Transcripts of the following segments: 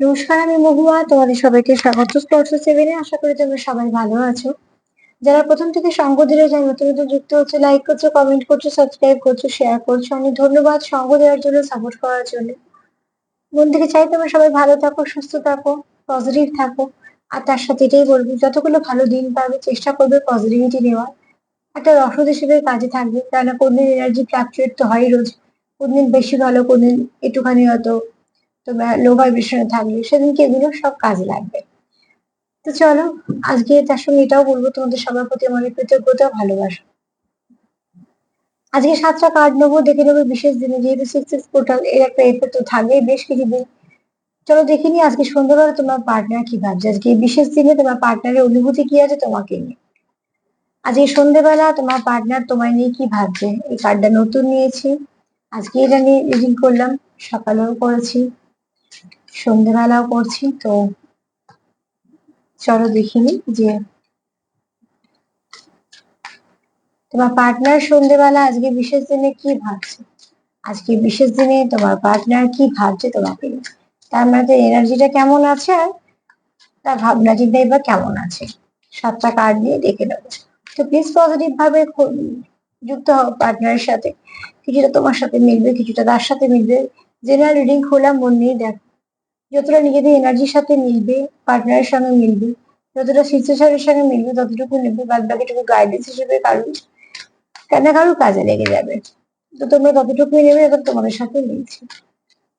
নমস্কার, আমি মহুয়া। তোমাদের সবাইকে স্বাগত। স্পর্শ সেভেনে আশা করি তোমরা সবাই ভালো আছো। যারা প্রথম থেকে সঙ্গ দিলে যারা নতুন নতুন যুক্ত হচ্ছে লাইক করছ কমেন্ট করছ সাবস্ক্রাইব করছ শেয়ার করছ, অনেক ধন্যবাদ সঙ্গ দেওয়ার জন্য সাপোর্ট করার জন্য। মন থেকে চাই তোমরা সবাই ভালো থাকো, সুস্থ থাকো পজিটিভ থাকো। আর তার সাথে এটাই বলব, যতগুলো ভালো দিন পাবে, চেষ্টা করবে পজিটিভিটি নেওয়ার। একটা রসদ হিসেবে কাজে থাকবে, কেননা কোনদিন এনার্জি ফ্ল্যাকচুয়েট তো হয় রোজ। কোনদিন বেশি ভালো, কোনদিন একটুখানি হয়তো তোমরা লো ভাইব্রেশনে থাকবে। সেদিনকে এগুলো সব কাজে লাগবে। তো চলো, আজকে তার সঙ্গে এটাও বলব, তোমাদের সবার প্রতি আমার কৃতজ্ঞতা ভালোবাসা। আজকে সাতটা কার্ড নেব, দেখে নেব বিশেষ দিনে। যেহেতু সিক্স সিক্স পোর্টাল এর একটা এফেক্ট তো থাকবেই, বেশ কিছুদিন। চলো দেখে নিই আজকে সন্ধ্যাবেলা তোমার পার্টনার কি ভাবছে? আজকে বিশেষ দিনে তোমার পার্টনারের অনুভূতি কি আছে তোমাকে নিয়ে? আজকে সন্ধ্যেবেলা তোমার পার্টনার তোমায় নিয়ে কি ভাবছে? এই কার্ডটা নতুন নিয়েছি। আজকে এটা নিয়ে রিডিং করলাম, সকালেও করেছি। সন্ধেবেলাও করছি তো চলো দেখিনি যে তোমার পার্টনার সন্ধেবেলা আজকে বিশেষ দিনে কি ভাবছে? আজকে বিশেষ দিনে তোমার পার্টনার কি ভাবছে তোমাকে তার মানে এনার্জিটা কেমন আছে আর তার ভাবনা চিন্তাই বা কেমন আছে? সাতটা কার্ড দিয়ে দেখে নেব। তো প্লিজ পজিটিভ ভাবে যুক্ত হও পার্টনারের সাথে। কিছুটা তোমার সাথে মিলবে, কিছুটা তার সাথে মিলবে। জেনারেল রিডিং খোলা, মন নিয়ে দেখো। যতটা নিজেদের এনার্জির সাথে মিলবে পার্টনারের সঙ্গে মিলবে, যতটা সিচুয়েশনের সঙ্গে মিলবে, ততটুকু নেবে, বাদ বাকিটুকু গাইডেন্স হিসেবে কারণ কেন কারও কাজে লেগে যাবে? তো তোমরা ততটুকুই নেবে যত তোমাদের সাথে মিলছে।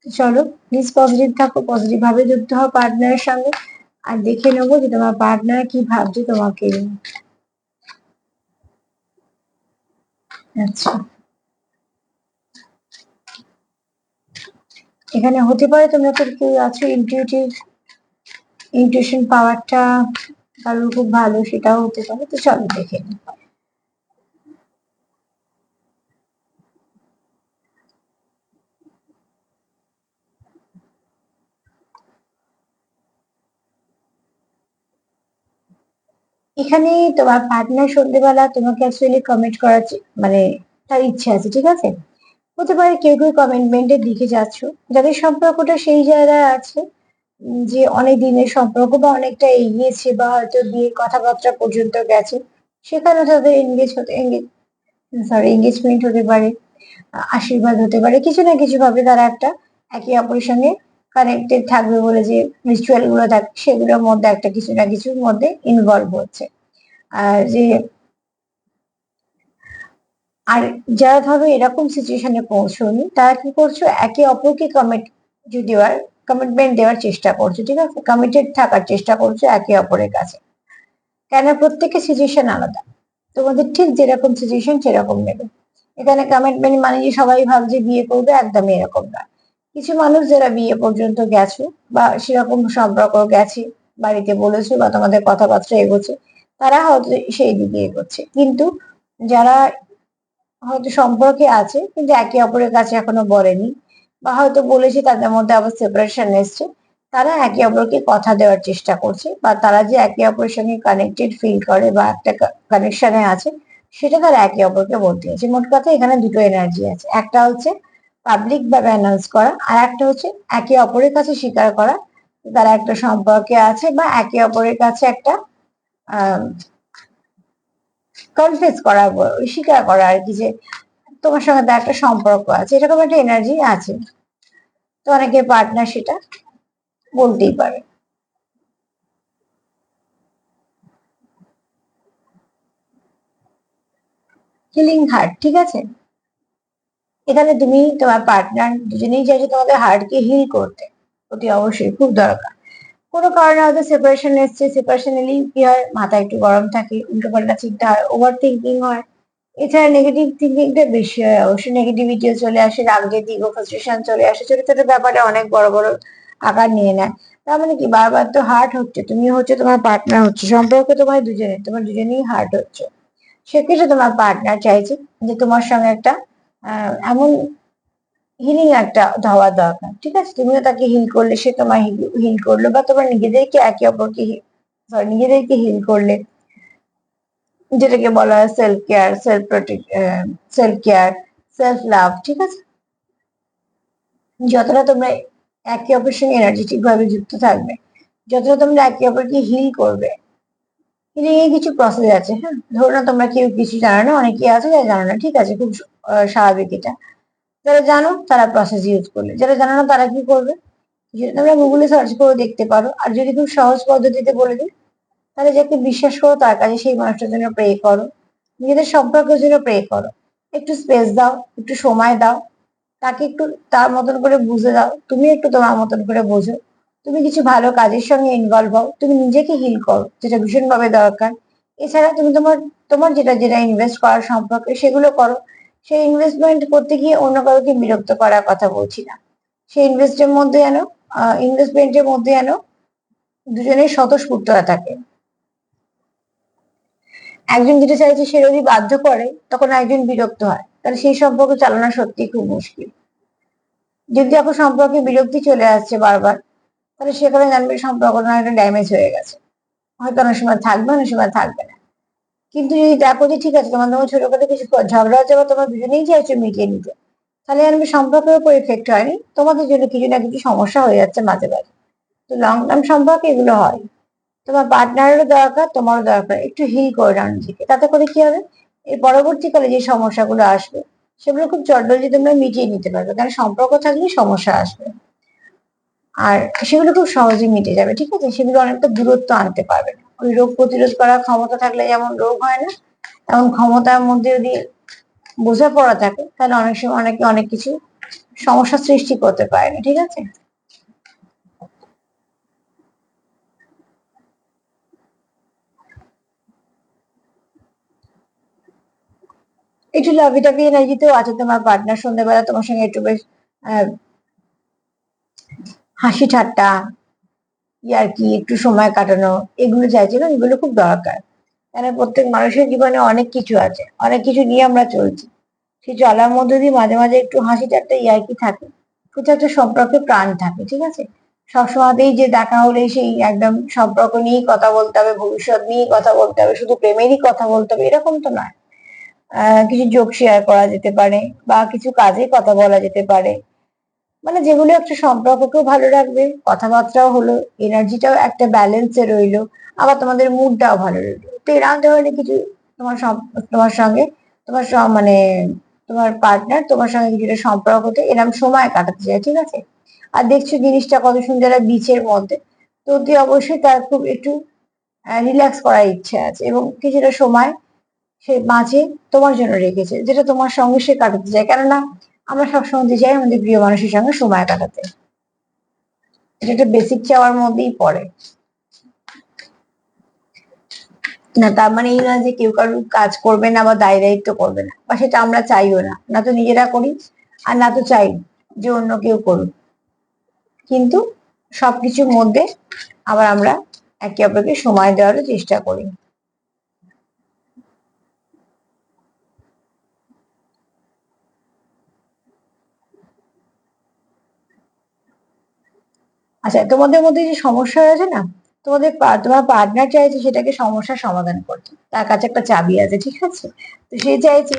চলো প্লিজ পজিটিভ থাকো পজিটিভ ভাবে যুক্ত হও পার্টনারের সঙ্গে আর দেখে নেব যে তোমার পার্টনার কি ভাবছে তোমাকে আচ্ছা। এখানে হতে পারে তোমরা তো কেউ আছো ইনটিউটিভ ইনটিউশন পাওয়ারটা কারোর খুব ভালো, সেটাও হতে পারে। তো চলো দেখে নিই এখানে তোমার পার্টনার সন্ধ্যেবেলা তোমাকে অ্যাকচুয়ালি কমেন্ট করার মানে তার ইচ্ছে আছে, ঠিক আছে? হতে পারে কেউ কেউ কমিটমেন্টের দিকে যাচ্ছ। যাদের সম্পর্কটা সেই জায়গায় আছে যে অনেক দিনের সম্পর্ক বা অনেকটা এগিয়েছে বা হয়তো বিয়ে কথাবার্তা পর্যন্ত গেছে, সেখানে তাদের এনগেজ হতে সরি এঙ্গেজমেন্ট হতে পারে, আশীর্বাদ হতে পারে। কিছু না কিছু ভাবে তারা একটা একে অপরের সঙ্গে কানেক্টেড থাকবে বলে যে রিচুয়ালগুলো থাকে, সেগুলোর মধ্যে একটা কিছু না কিছুর মধ্যে ইনভলভ হচ্ছে। আর যে আর যারা ধরো এরকম সিচুয়েশনে পৌঁছনি তারা কি করছ? একে অপরকে কমিট দেওয়ার কমিটমেন্ট দেওয়ার চেষ্টা করছ, ঠিক আছে? কমিটেড থাকার চেষ্টা করছ একে অপরের কাছে। কেন? প্রত্যেকের সিচুয়েশন আলাদা। তোমাদের ঠিক যেরকম সিচুয়েশন সেরকম নেবে। এখানে কমিটমেন্ট মানে যে সবাই ভাবছে বিয়ে করবে, একদমই এরকম না। কিছু মানুষ যারা বিয়ে পর্যন্ত গেছো বা সেরকম সম্পর্ক গেছে, বাড়িতে বলেছ বা তোমাদের কথাবার্তা এগোচ্ছে, তারা হয়তো সেই দিকে এগোচ্ছে। কিন্তু যারা হয়তো সম্পর্কে আছে, কিন্তু একে অপরের কাছে এখনও বলেনি। বা হয়তো বলেছে, তাদের মধ্যে আবার সেপারেশন এসছে। তারা একে অপরকে কথা দেওয়ার চেষ্টা করছে, বা তারা যে একে অপরের সঙ্গে কানেক্টেড ফিল করে বা একটা কানেকশনে আছে, সেটা তারা একে অপরকে বলতে আছে মোট কথা এখানে দুটো এনার্জি আছে। একটা হচ্ছে পাবলিক ভাবে অ্যানাউন্স করা, আর একটা হচ্ছে একে অপরের কাছে স্বীকার করা। তারা একটা সম্পর্কে আছে বা একে অপরের কাছে একটা কনফেস করা, স্বীকার করা আর কি যে তোমার সঙ্গে তার একটা সম্পর্ক আছে, এরকম একটা এনার্জি আছে। তো অনেকে পার্টনার সেটা বলতেই পারে। হিলিং হার্ট ঠিক আছে? এখানে তুমি তোমার পার্টনার দুজনেই চাইছো তোমাদের হার্টকে হিল করতে, অতি অবশ্যই, খুব দরকার। কোনো কারণে হয়তো সেপারেশন এসছে সেপারেশন এলেই কি হয়? মাথা একটু গরম থাকে, উল্টো পাল্টা চিন্তা হয় ওভার থিঙ্কিং হয়। এছাড়া নেগেটিভ থিঙ্কিংটা বেশি হয়, অবশ্যই নেগেটিভিটিও চলে আসে, রাগ যেদি ফ্রাস্ট্রেশন চলে আসে ছোট ছোট ব্যাপারে অনেক বড় বড় আকার নিয়ে নেয়। তার মানে কি? বারবার তো হার্ট হচ্ছে তুমি হচ্ছে তোমার পার্টনার হচ্ছে, সম্পর্কে তোমার দুজনে তোমার দুজনেই হার্ট হচ্ছে। সেক্ষেত্রে তোমার পার্টনার চাইছে যে তোমার সঙ্গে একটা এমন হিলিং একটা হওয়া দরকার, ঠিক আছে? তুমিও তাকে হিল করলে, সে তোমার হিল করল বা তোমার নিজেদেরকে একে অপরকে সরি নিজেদেরকে হিল করলে, যেটাকে বলা হয় self care self protect self care self love ঠিক আছে? যতটা তোমরা একে অপরের সঙ্গে এনার্জেটিক ভাবে যুক্ত থাকবে, যতটা তোমরা একে অপরকে হিল করবে হিলিং এর কিছু প্রসেস আছে হ্যাঁ? ধরো না তোমরা কেউ কিছু জানো না অনেকে আছে যারা জানো না, ঠিক আছে? খুব স্বাভাবিক এটা। যারা জানো, তারা প্রসেস ইউজ করলে। যারা জানো না, তারা কি করবে? তোমরা গুগলে সার্চ করে দেখতে পারো, আর যদি খুব সহজ পদ্ধতিতে বলে দিই, তাহলে যাকে বিশ্বাস করো, তার কাছে সেই মানুষটার জন্য প্রে করো। নিজেদের সম্পর্কের জন্য প্রে করো। একটু স্পেস দাও, একটু সময় দাও। তাকে একটু তার মতন করে বুঝে দাও। তুমি একটু তোমার মতন করে বোঝো। তুমি কিছু ভালো কাজের সঙ্গে ইনভলভ হও। তুমি নিজেকে হিল করো, যেটা ভীষণভাবে দরকার। এছাড়া তুমি তোমার তোমার যেটা যেটা ইনভেস্ট করার সম্পর্কে, সেগুলো করো। সেই ইনভেস্টমেন্ট করতে গিয়ে অন্য কাউকে বিরক্ত করার কথা বলছি না। সেই ইনভেস্টের মধ্যে যেন ইনভেস্টমেন্টের মধ্যে যেন দুজনের স্বতঃস্ফূর্ততা থাকে। একজন যেটা চাইছে সে যদি বাধ্য করে, তখন একজন বিরক্ত হয়। তাহলে সেই সম্পর্ক চালানো সত্যি খুব মুশকিল। যদি এখন সম্পর্কে বিরক্তি চলে আসছে বারবার, তাহলে সেখানে জানবে সম্পর্কটা একটা ড্যামেজ হয়ে গেছে। হয়তো অনেক সময় থাকবে, অনেক সময় থাকবে না। কিন্তু যদি দেখো যে ঠিক আছে, তোমার তোমার ছোটখাটো কিছু ঝগড়া হচ্ছে বা তোমার দুজনেই চাইছো মিটিয়ে নিতে তাহলে জানবে সম্পর্কের উপর এফেক্ট হয়নি। তোমাদের জন্য কিছু না কিছু সমস্যা হয়ে যাচ্ছে মাঝে মাঝে। তো লং টার্ম সম্পর্কে এগুলো হয়। তোমার পার্টনারেরও দরকার, তোমারও দরকার। একটু হিল করে নাও নিজেকে। তাতে করে কি হবে? এর পরবর্তীকালে যে সমস্যাগুলো আসবে, সেগুলো খুব চটজলদি তোমরা মিটিয়ে নিতে পারবে। কারণ সম্পর্ক থাকলে সমস্যা আসবে। আর সেগুলো খুব সহজে মিটে যাবে, ঠিক আছে? সেগুলো অনেকটা দূরত্ব আনতে পারবে না। ওই রোগ প্রতিরোধ করার ক্ষমতা থাকলে যেমন রোগ হয় না, তেমন ক্ষমতার মধ্যে যদি বোঝাপড়া থাকে, তাহলে অনেক সময় অনেকে অনেক কিছু সমস্যা সৃষ্টি করতে পারে না, ঠিক আছে? একটু লাভি টাভি এনার্জিতেও আছে তোমার পার্টনার সন্ধ্যেবেলা তোমার সঙ্গে একটু বেশ হাসি ঠাট্টা ইয়ার কি একটু সময় কাটানো এগুলো চাইছে না এগুলো খুব দরকার। কারণ প্রত্যেক মানুষের জীবনে অনেক কিছু আছে অনেক কিছু নিয়ে আমরা চলছি। সেই চলার মধ্যে দিয়ে মাঝে মাঝে একটু হাসি ঠাট্টা ইয়ার কি থাকে। কোথাও সম্পর্কে প্রাণ থাকে ঠিক আছে? সবসময়তেই যে দেখা হলে সেই একদম সম্পর্ক নিয়েই কথা বলতে হবে ভবিষ্যৎ নিয়েই কথা বলতে হবে শুধু প্রেমেরই কথা বলতে হবে এরকম তো নয়। আহ, কিছু যোগ শেয়ার করা যেতে পারে বা কিছু কাজে কথা বলা যেতে পারে। মানে যেগুলো একটা সম্পর্ককেও ভালো রাখবে, কথাবার্তাও হলো এনার্জিটাও একটা ব্যালেন্সে রইল, আবার তোমাদের মুডটাও ভালো রইল। তো এরকম ধরনের কিছু তোমার তোমার সঙ্গে, তোমার মানে তোমার পার্টনার তোমার সঙ্গে কিছুটা সম্পর্কতে এরকম সময় কাটাতে চায়, ঠিক আছে? আর দেখছ জিনিসটা কত সুন্দর বিচের মধ্যে। তো অতি অবশ্যই তার খুব একটু রিল্যাক্স করার ইচ্ছে আছে এবং কিছুটা সময় সে মাঝে তোমার জন্য রেখেছে, যেটা তোমার সঙ্গে সে কাটাতে চায়। কেননা আমরা সবসময় চাই আমাদের প্রিয় মানুষের সঙ্গে সময় কাটাতে। এটা একটা বেসিক চাওয়ার মধ্যেই পড়ে। না, তার মানে এই নয় যে কেউ কারোর কাজ করবে না বা দায় দায়িত্ব করবে না, বা সেটা আমরা চাইও না। না তো নিজেরা করি, আর না তো চাই যে অন্য কেউ করুক। কিন্তু সবকিছুর মধ্যে আবার আমরা একে অপরকে সময় দেওয়ারও চেষ্টা করি। আচ্ছা তোমাদের মধ্যে যে সমস্যা আছে না, তোমাদের তোমার পার্টনার চাইছে সেটাকে সমস্যার সমাধান করতে। তার কাছে একটা চাবি আছে, ঠিক আছে? তো সে চাইছে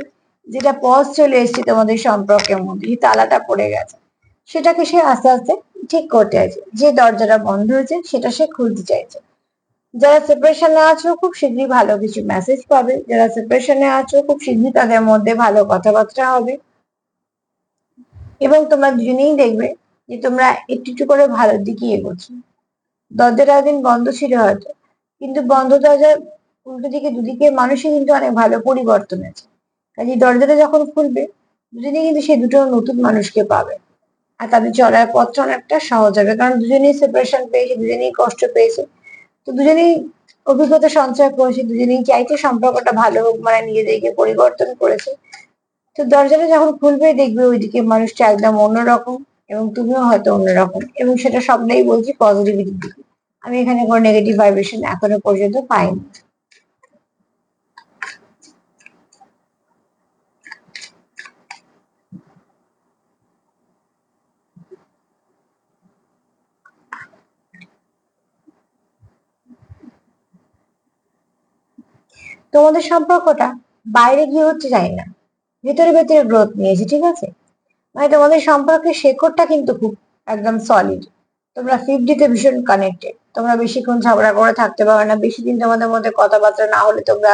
যেটা পজ চলে এসেছে তোমাদের সম্পর্কের মধ্যে তালাটা পড়ে গেছে। সেটাকে সে আস্তে আস্তে ঠিক করতে চাইছে। যে দরজাটা বন্ধ হয়েছে, সেটা সে খুলতে চাইছে। যারা সেপারেশনে আছো, খুব শীঘ্রই ভালো কিছু মেসেজ পাবে। যারা সেপারেশনে আছো, খুব শীঘ্রই তাদের মধ্যে ভালো কথাবার্তা হবে। এবং তোমরা দুজনেই দেখবে যে তোমরা একটু একটু করে ভালোর দিকে এগোচ্ছো। দরজাটা একদিন বন্ধ ছিল হয়তো, কিন্তু বন্ধ দরজার উল্টো দিকে দুদিকে মানুষই কিন্তু অনেক ভালো পরিবর্তন আছে। কাজে দরজাটা যখন খুলবে, দুজনেই কিন্তু সেই দুটো নতুন মানুষকে পাবে। আর তাদের চলার পথটা অনেকটা সহজ হবে, কারণ দুজনেই সেপারেশন পেয়েছে, দুজনেই কষ্ট পেয়েছে। তো দুজনেই অভিজ্ঞতা সঞ্চয় করেছে, দুজনেই চাইছে সম্পর্কটা ভালো হোক মানে নিজেদেরকে পরিবর্তন করেছে। তো দরজাটা যখন খুলবে, দেখবে ওইদিকে মানুষটা একদম অন্যরকম। এবং তুমিও হয়তো অন্যরকম। এবং সেটা সবটাই বলছি পজিটিভিটির দিকে। আমি এখানে কোনো নেগেটিভ ভাইব্রেশন এখনও পর্যন্ত পাইনি। তোমাদের সম্পর্কটা বাইরে গিয়ে হচ্ছে জানি না। ভেতরে ভেতরে গ্রোথ নিয়েছে, ঠিক আছে? মানে তোমাদের সম্পর্কের শেকড়টা কিন্তু খুব একদম সলিড তোমরা ফিফটিতে ভীষণ কানেক্টেড তোমরা বেশিক্ষণ ঝগড়া করে থাকতে পারো না। বেশি দিন তোমাদের মধ্যে কথাবার্তা না হলে তোমরা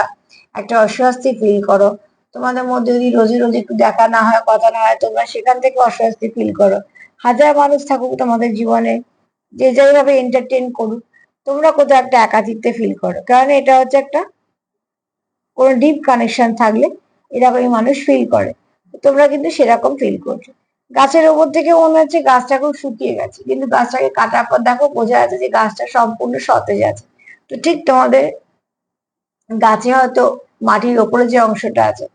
একটা অস্বস্তি ফিল করো। তোমাদের মধ্যে যদি রোজে রোজ একটু দেখা না হয়, কথা না হয়, তোমরা সেখান থেকে অস্বস্তি ফিল করো। হাজার মানুষ থাকুক তোমাদের জীবনে, যে যেভাবে এন্টারটেন করুক, তোমরা কোথাও একটা একাকিত্বে ফিল করো। কারণ এটা হচ্ছে একটা কোনো ডিপ কানেকশন থাকলে এরকমই মানুষ ফিল করে। তোমরা কিন্তু সেরকম ফিল করছ। গাছের ওপর থেকে মনে হচ্ছে গাছটা খুব শুকিয়ে গেছে, কিন্তু গাছটাকে কাটার পর দেখো বোঝা যাচ্ছে যে গাছটা সম্পূর্ণ সতেজ আছে। তো ঠিক তোমাদের গাছে হয়তো মাটির ওপরে যে অংশটা আছে,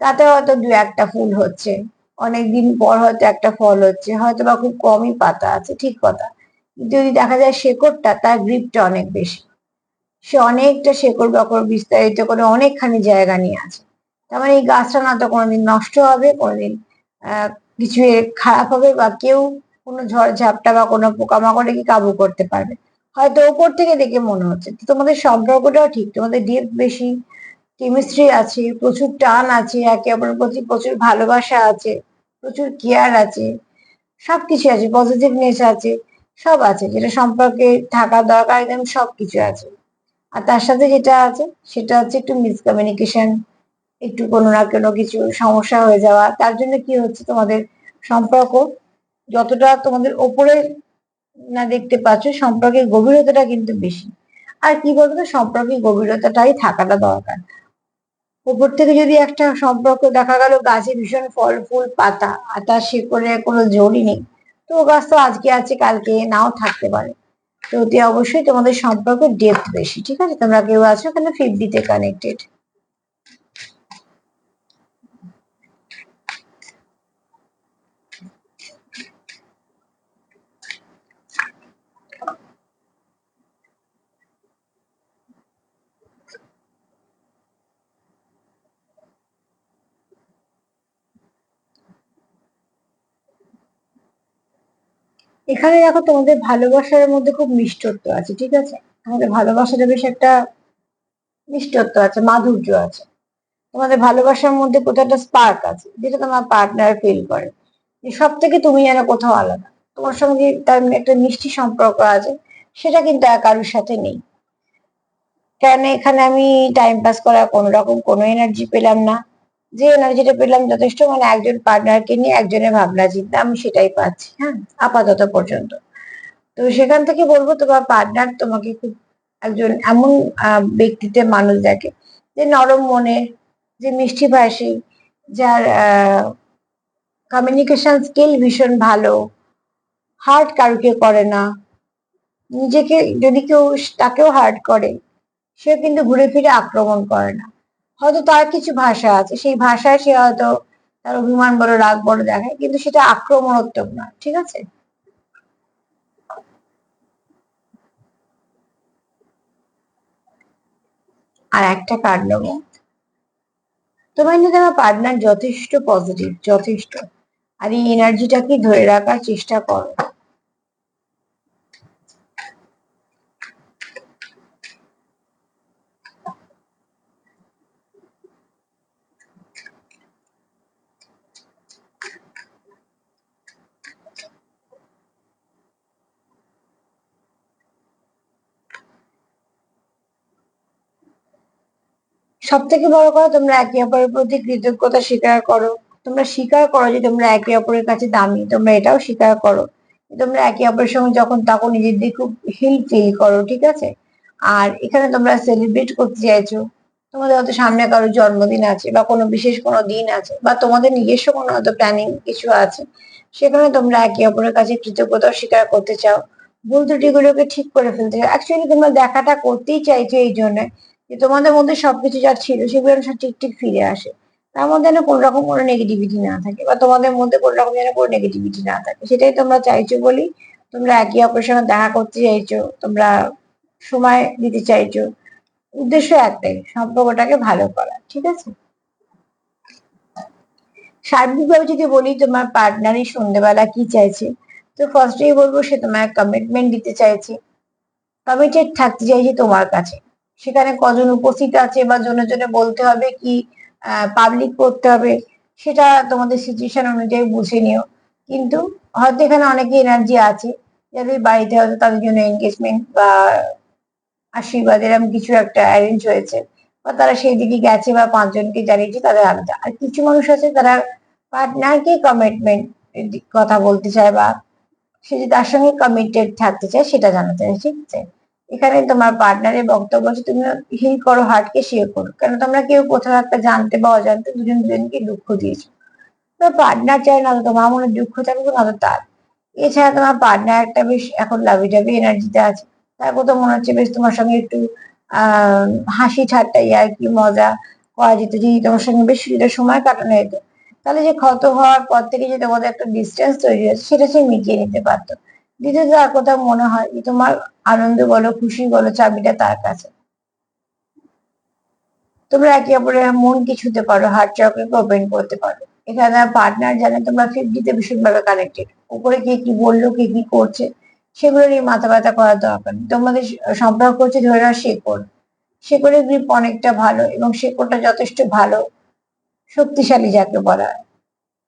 তাতে হয়তো দু একটা ফুল হচ্ছে, অনেকদিন পর হয়তো একটা ফল হচ্ছে হয়তো বা খুব কমই পাতা আছে, ঠিক কথা। যদি দেখা যায় শেকড়টা, তার গ্রিপটা অনেক বেশি। সে অনেকটা শেকড় বাকড় বিস্তারিত করে অনেকখানি জায়গা নিয়ে আছে। তার মানে এই গাছটা না তো কোনোদিন নষ্ট হবে, কোনোদিন কিছু খারাপ হবে বা কেউ কোনো ঝড় ঝাপটা বা কোনো পোকামাকড়ে কি কাবু করতে পারবে। হয়তো ওপর থেকে দেখে মনে হচ্ছে। তোমাদের সম্পর্কটাও ঠিক, তোমাদের ডিপ বেশি কেমিস্ট্রি আছে, প্রচুর টান আছে, একে অপরের প্রতি প্রচুর ভালোবাসা আছে, প্রচুর কেয়ার আছে, সবকিছু আছে পজিটিভনেস আছে, সব আছে, যেটা সম্পর্কে থাকা দরকার একদম সবকিছু আছে। আর তার সাথে যেটা আছে, সেটা হচ্ছে একটু মিসকমিউনিকেশন একটু কোনো না কোনো কিছু সমস্যা হয়ে যাওয়া। তার জন্য কি হচ্ছে তোমাদের সম্পর্ক যতটা তোমাদের ওপরে না দেখতে পাচ্ছ, সম্পর্কের গভীরতাটা কিন্তু বেশি। আর কি বলতো, সম্পর্কের গভীরতাটাই থাকাটা দরকার। উপর থেকে যদি একটা সম্পর্ক দেখা গেল, গাছে ভীষণ ফল, ফুল, পাতা আর তার শিকড়ে কোনো জড়ি নেই, তো ও গাছ তো আজকে আছে, কালকে নাও থাকতে পারে। তো অতি অবশ্যই তোমাদের সম্পর্ক ডেপথ বেশি, ঠিক আছে? তোমরা কেউ আছো এখানে ফিফটিতে কানেক্টেড এখানে দেখো তোমাদের ভালোবাসার মধ্যে খুব মিষ্টত্ব আছে, ঠিক আছে? তোমাদের ভালোবাসাটা বেশ একটা মিষ্টত্ব আছে, মাধুর্য আছে। তোমাদের ভালোবাসার মধ্যে কোথাও একটা স্পার্ক আছে, যেটা তোমার পার্টনার ফিল করে। যে সব থেকে তুমি যেন কোথাও আলাদা। তোমার সঙ্গে তার একটা মিষ্টি সম্পর্ক আছে, সেটা কিন্তু কারোর সাথে নেই। কেন এখানে আমি টাইম পাস করার কোনো রকম কোনো এনার্জি পেলাম না। যে এনার্জিটা পেলাম যথেষ্ট মানে একজন পার্টনারকে নিয়ে একজনের ভাবনা চিন্তা আমি সেটাই পাচ্ছি হ্যাঁ আপাতত পর্যন্ত। তো সেখান থেকে বলব তোমার পার্টনার তোমাকে খুব একজন এমন আহ, ব্যক্তিতে মানুষ দেখে যে নরম মনে যে মিষ্টি ভাষী যার কমিউনিকেশন স্কিল ভীষণ ভালো হার্ট কারুকে করে না নিজেকে যদি কেউ তাকেও হার্ট করে সে কিন্তু ঘুরে ফিরে আক্রমণ করে না। হয়তো তার কিছু ভাষা আছে, সেই ভাষায় সে হয়তো তার অভিমান বড় রাগ বড় দেখায়, কিন্তু সেটা আক্রমণাত্মক না, ঠিক আছে? আর একটা কার্ড নেব তোমার কিন্তু আমার পার্টনার যথেষ্ট পজিটিভ যথেষ্ট। আর এই এনার্জিটাকে ধরে রাখার চেষ্টা করো। সব থেকে বড় কথা, তোমরা একে অপরের প্রতি কৃতজ্ঞতা স্বীকার করো। তোমরা স্বীকার করো যে তোমরা একে অপরের কাছে দামি, তোমরা এটাও স্বীকার করো। তোমরা একে অপরের সঙ্গে যখন তখন নিজেদের খুব হিল ফিল করো, ঠিক আছে? আর এখানে তোমরা সেলিব্রেট করতে চাইছো, তোমাদের হয়তো সামনে কারও জন্মদিন আছে বা কোনো বিশেষ কোনো দিন আছে বা তোমাদের নিজস্ব কোনো হয়তো প্ল্যানিং কিছু আছে, সেখানে তোমরা একে অপরের কাছে কৃতজ্ঞতা স্বীকার করতে চাও। ভুল ত্রুটিগুলোকে ঠিক করে ফেলতে চাও। অ্যাকচুয়ালি তোমরা দেখাটা করতেই চাইছো এই জন্য। যে তোমাদের মধ্যে সবকিছু যা ছিল সেগুলো যেন ঠিক ঠিক ফিরে আসে। তার মধ্যে যেন কোনো রকম কোনো নেগেটিভিটি না থাকে বা তোমাদের মধ্যে কোনো রকম যেন কোনো নেগেটিভিটি না থাকে। সেটাই তোমরা চাইছো বলেই তোমরা একে অপরের সঙ্গে দেখা করতে চাইছো, তোমরা সময় দিতে চাইছো। উদ্দেশ্য একটাই, সম্পর্কটাকে ভালো করা, ঠিক আছে? সার্বিকভাবে যদি বলি তোমার পার্টনারই সন্ধ্যেবেলা কি চাইছে, তো ফার্স্টেই বলব সে তোমার কমিটমেন্ট দিতে চাইছে। কমিটেড থাকতে চাইছে তোমার কাছে। সেখানে কজন উপস্থিত আছে বা জনে জনে বলতে হবে কি পাবলিক করতে হবে, সেটা তোমাদের সিচুয়েশন অনুযায়ী বুঝে নিও। কিন্তু হয়তো এখানে অনেকে এনার্জি আছে, যাদের বাড়িতে হয়তো তাদের জন্য এনগেজমেন্ট বা আশীর্বাদ এরকম কিছু একটা অ্যারেঞ্জ হয়েছে, বা তারা সেই দিকে গেছে বা পাঁচজনকে জানিয়েছে, তাদের আলাদা। আর কিছু মানুষ আছে তারা পার্টনারকে কমিটমেন্ট কথা বলতে চায় বা সে যে তার সঙ্গে কমিটেড থাকতে চায়, সেটা জানাতে চায়, ঠিক আছে? এখানে তোমার পার্টনারের বক্তব্য আছে, তুমি হিল করো হার্টকে শেয়ার করো। কেন তোমরা কেউ কোথাও একটা জানতে বা অজান্তে দুজন দুজনকে দুঃখ দিয়েছ? তো পার্টনার চায় না, তো তোমার মনে দুঃখ থাকবে না তো তার। এছাড়া তোমার পার্টনার একটা বেশ এখন লাভি টাভি এনার্জিতে আছে। তার কথা মনে হচ্ছে বেশ তোমার সঙ্গে একটু, আহ, হাসি ঠাট্টা আর কি মজা করা যেত যদি তোমার সঙ্গে বেশ সুবিধার সময় কাটানো যেত। তাহলে যে ক্ষত হওয়ার পর থেকে যে তোমাদের একটা ডিস্টেন্স তৈরি হয়েছে, সেটা সে মিটিয়ে নিতে পারতো। দ্বিতীয়ত আর কোথাও মনে হয় যে তোমার আনন্দ বলো, খুশি বলো, চাবিটা তার কাছে। তোমরা একে অপরের মন কি ছুতে পারো হার্ট চক্রকে ওপেন করতে পারো। এখানে পার্টনার জানে তোমরা ফিফটিতে ভীষণভাবে কানেক্টেড উপরে কে কি বলল, কে কি করছে, সেগুলো নিয়ে মাথা ব্যথা করার দরকার তোমাদের সম্পর্ক হচ্ছে ধরে নাও শেকড়। শেকড়ের গ্রিপ অনেকটা ভালো এবং শেকড়টা যথেষ্ট ভালো, শক্তিশালী যাকে বলা হয়।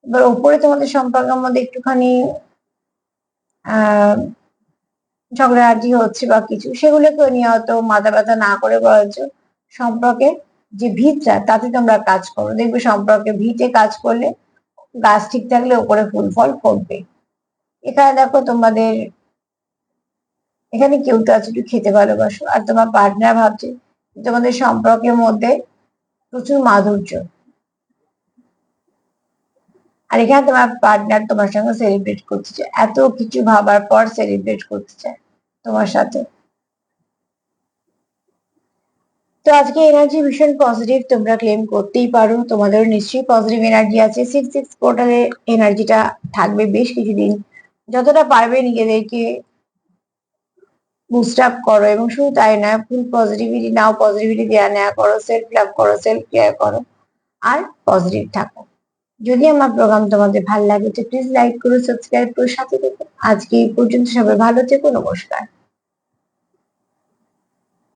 এবার উপরে তোমাদের সম্পর্কের মধ্যে একটুখানি ঝগড়াঝাটি হচ্ছে বা কিছু, সেগুলোকে নিয়ে হয়তো মাথা ব্যথা না করে বরঞ্চ সম্পর্কে যে ভিতটা, তাতে তোমরা কাজ করো। দেখবে সম্পর্কে ভিতে কাজ করলে গাছ ঠিক থাকলে ওপরে ফুল ফল ফুটবে এখানে দেখো তোমাদের, এখানে কেউ তো আছে, একটু খেতে ভালোবাসো। আর তোমার পার্টনার ভাবছে তোমাদের সম্পর্কের মধ্যে প্রচুর মাধুর্য। আর এখানে তোমার পার্টনার তোমার সঙ্গে সেলিব্রেট করতে চায় এত কিছু ভাবার পর সেলিব্রেট করতে চায় তোমার সাথে। তো আজকে এনার্জি ভীষণ পজিটিভ তোমরা ক্লেম করতেই পারো। তোমাদের নিশ্চয়ই পজিটিভ এনার্জি আছে। সিক্স সিক্স পোর্টালে এনার্জিটা থাকবে বেশ কিছুদিন। যতটা পারবে নিজেদেরকে বুস্ট আপ করো এবং শুধু তাই না ফুল পজিটিভিটি নাও পজিটিভিটি দেওয়া নেওয়া করো সেলফ লাভ করো সেলফ কেয়ার করো, আর পজিটিভ থাকো। যদি আমার প্রোগ্রাম তোমাদের ভালো লাগে তো প্লিজ লাইক করো সাবস্ক্রাইব করো, সাথে দেখো আজকে এই পর্যন্ত সবাই ভালো থেকো, নমস্কার।